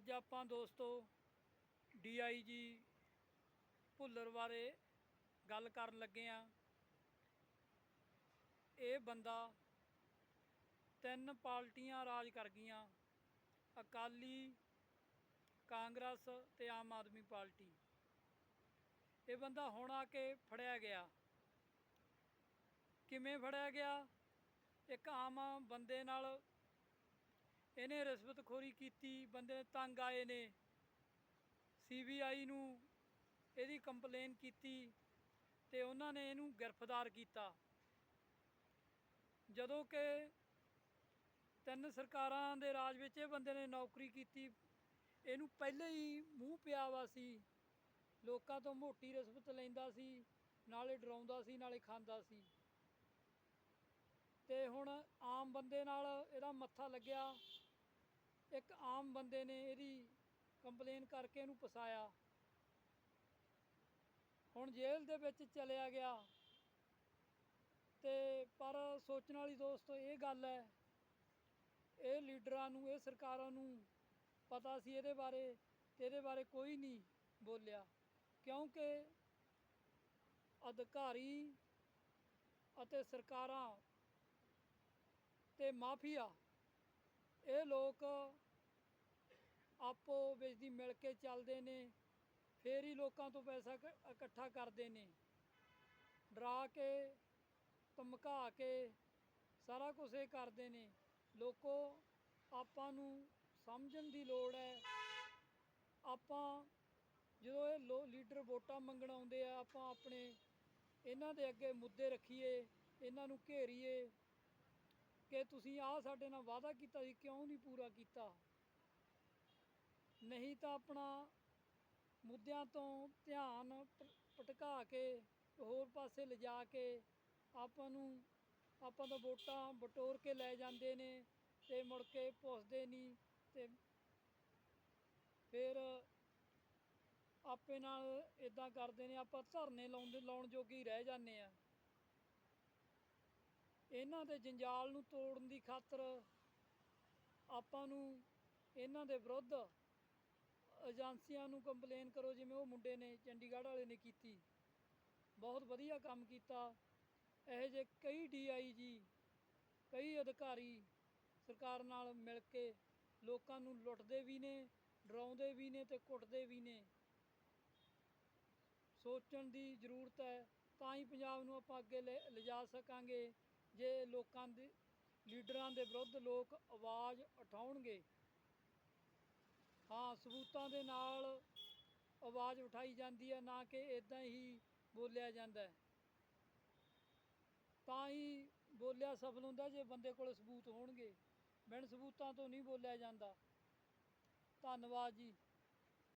ਅੱਜ ਆਪਾਂ ਦੋਸਤੋ ਡੀਆਈਜੀ ਭੁੱਲਰ ਬਾਰੇ ਗੱਲ ਕਰਨ ਲੱਗੇ ਆ ਇਹ ਬੰਦਾ ਤਿੰਨ ਪਾਰਟੀਆਂ ਰਾਜ ਕਰ ਗਈਆਂ। ਅਕਾਲੀ, ਕਾਂਗਰਸ ਤੇ ਆਮ ਆਦਮੀ ਪਾਰਟੀ। ਇਹ ਬੰਦਾ ਹੁਣ ਆ ਕੇ ਫੜਿਆ ਗਿਆ। ਕਿਵੇਂ ਫੜਿਆ ਗਿਆ? ਇੱਕ ਆਮ ਬੰਦੇ ਨਾਲ ਇਹਨੇ ਰਿਸ਼ਵਤਖੋਰੀ ਕੀਤੀ, ਬੰਦੇ ਨੇ ਤੰਗ ਆਏ ਨੇ। ਸੀਬੀਆਈ ਨੂੰ ਇਹਦੀ ਕੰਪਲੇਨ ਕੀਤੀ ਤੇ ਉਹਨਾਂ ਨੇ ਇਹਨੂੰ ਗ੍ਰਿਫਤਾਰ ਕੀਤਾ। ਜਦੋਂ ਕਿ ਤਿੰਨ ਸਰਕਾਰਾਂ ਦੇ ਰਾਜ ਵਿੱਚ ਇਹ ਬੰਦੇ ਨੇ ਨੌਕਰੀ ਕੀਤੀ, ਇਹਨੂੰ ਪਹਿਲੇ ਹੀ ਮੂੰਹ ਪਿਆ ਵਾ ਸੀ। ਲੋਕਾਂ ਤੋਂ ਮੋਟੀ ਰਿਸ਼ਵਤ ਲੈਂਦਾ ਸੀ, ਨਾਲੇ ਡਰਾਉਂਦਾ ਸੀ, ਨਾਲੇ ਖਾਂਦਾ ਸੀ। ਤੇ ਹੁਣ ਆਮ ਬੰਦੇ ਨਾਲ ਇਹਦਾ ਮੱਥਾ ਲੱਗਿਆ। ਇੱਕ ਆਮ ਬੰਦੇ ਨੇ ਇਹਦੀ ਕੰਪਲੇਨ ਕਰਕੇ ਇਹਨੂੰ ਫਸਾਇਆ। ਹੁਣ ਜੇਲ੍ਹ ਦੇ ਵਿੱਚ ਚਲਿਆ ਗਿਆ। ਤੇ ਪਰ ਸੋਚਣ ਵਾਲੀ ਦੋਸਤੋ, ਇਹ ਗੱਲ ਹੈ, ਇਹ ਲੀਡਰਾਂ ਨੂੰ, ਇਹ ਸਰਕਾਰਾਂ ਨੂੰ ਪਤਾ ਸੀ ਇਹਦੇ ਬਾਰੇ ਤੇ ਇਹਦੇ ਬਾਰੇ ਕੋਈ ਨਹੀਂ ਬੋਲਿਆ। ਕਿਉਂਕਿ ਅਧਿਕਾਰੀ ਅਤੇ ਸਰਕਾਰਾਂ ਤੇ ਮਾਫੀਆ ਇਹ ਲੋਕ ਆਪੋ ਵਿੱਚ ਦੀ ਮਿਲ ਕੇ ਚੱਲਦੇ ਨੇ, ਫੇਰ ਹੀ ਲੋਕਾਂ ਤੋਂ ਪੈਸਾ ਇਕੱਠਾ ਕਰਦੇ ਨੇ। ਡਰਾ ਕੇ, ਧਮਕਾ ਕੇ ਸਾਰਾ ਕੁਝ ਇਹ ਕਰਦੇ ਨੇ। ਲੋਕੋ, ਆਪਾਂ ਨੂੰ ਸਮਝਣ ਦੀ ਲੋੜ ਹੈ। ਆਪਾਂ ਜਦੋਂ ਇਹ ਲੋ, ਲੀਡਰ ਵੋਟਾਂ ਮੰਗਣ ਆਉਂਦੇ ਆ, ਆਪਾਂ ਆਪਣੇ ਇਹਨਾਂ ਦੇ ਅੱਗੇ ਮੁੱਦੇ ਰੱਖੀਏ, ਇਹਨਾਂ ਨੂੰ ਘੇਰੀਏ ਕਿ ਤੁਸੀਂ ਆਹ ਸਾਡੇ ਨਾਲ ਵਾਅਦਾ ਕੀਤਾ ਸੀ, ਕਿਉਂ ਨਹੀਂ ਪੂਰਾ ਕੀਤਾ? ਨਹੀਂ ਤਾਂ ਆਪਣਾ ਮੁੱਦਿਆਂ ਤੋਂ ਧਿਆਨ ਭ- ਭਟਕਾ ਕੇ, ਹੋਰ ਪਾਸੇ ਲਿਜਾ ਕੇ ਆਪਾਂ ਨੂੰ, ਆਪਾਂ ਤੋਂ ਵੋਟਾਂ ਬਟੋਰ ਕੇ ਲੈ ਜਾਂਦੇ ਨੇ ਤੇ ਮੁੜ ਕੇ ਪੁੱਛਦੇ ਨਹੀਂ ਤੇ ਫਿਰ ਆਪੇ ਨਾਲ ਇਦਾਂ ਕਰਦੇ ਨੇ, ਆਪਾਂ ਧਰਨੇ ਲਾਉਂਦੇ, ਲਾਉਣ ਜੋਗੇ ਹੀ ਰਹਿ ਜਾਂਦੇ ਆ। ਇਹਨਾਂ ਦੇ ਜੰਜਾਲ ਨੂੰ ਤੋੜਨ ਦੀ ਖਾਤਰ ਆਪਾਂ ਨੂੰ ਇਹਨਾਂ ਦੇ ਵਿਰੁੱਧ ਏਜੰਸੀਆਂ ਨੂੰ ਕੰਪਲੇਨ ਕਰੋ, ਜਿਵੇਂ ਉਹ ਮੁੰਡੇ ਨੇ, ਚੰਡੀਗੜ੍ਹ ਵਾਲੇ ਨੇ ਕੀਤੀ। ਬਹੁਤ ਵਧੀਆ ਕੰਮ ਕੀਤਾ। ਇਹੋ ਜਿਹੇ ਕਈ ਡੀਆਈਜੀ, ਕਈ ਅਧਿਕਾਰੀ ਸਰਕਾਰ ਨਾਲ ਮਿਲ ਕੇ ਲੋਕਾਂ ਨੂੰ ਲੁੱਟਦੇ ਵੀ ਨੇ, ਡਰਾਉਂਦੇ ਵੀ ਨੇ ਤੇ ਕੁੱਟਦੇ ਵੀ ਨੇ। ਸੋਚਣ ਦੀ ਜ਼ਰੂਰਤ ਹੈ, ਤਾਂ ਹੀ ਪੰਜਾਬ ਨੂੰ ਆਪਾਂ ਅੱਗੇ ਲੈ, ਲਿਜਾ ਸਕਾਂਗੇ। ਜੇ ਲੋਕਾਂ ਦੇ, ਲੀਡਰਾਂ ਦੇ ਵਿਰੁੱਧ ਲੋਕ ਆਵਾਜ਼ ਉਠਾਉਣਗੇ, ਹਾਂ, ਸਬੂਤਾਂ ਦੇ ਨਾਲ ਆਵਾਜ਼ ਉਠਾਈ ਜਾਂਦੀ ਹੈ, ਨਾ ਕਿ ਇਦਾਂ ਹੀ ਬੋਲਿਆ ਜਾਂਦਾ ਹੈ। ਤਾਂ ਹੀ ਬੋਲਿਆ ਸਫਲ ਹੁੰਦਾ ਜੇ ਬੰਦੇ ਕੋਲ ਸਬੂਤ ਹੋਣਗੇ। ਬਿਨ ਸਬੂਤਾਂ ਤੋਂ ਨਹੀਂ ਬੋਲਿਆ ਜਾਂਦਾ। ਧੰਨਵਾਦ ਜੀ।